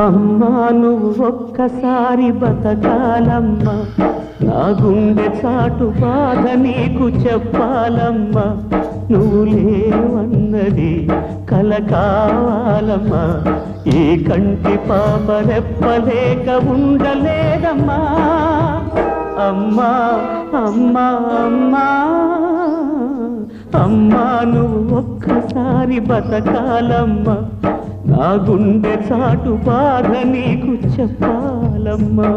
అమ్మా నువ్వు ఒక్కసారి బతకాలమ్మా. నా గుండె చాటు బాధ నీకు చెప్పాలమ్మా. నువ్వు లేవన్నది కల కావాలమ్మా. ఈ కంటి పాప రెప్పలేక ఉండలేదమ్మా. అమ్మా అమ్మా అమ్మా. అమ్మా నువ్వు ఒక్కసారి బతకాలమ్మా. నా గుండె చాటు బాధ నీకు చెప్పాలమ్మా.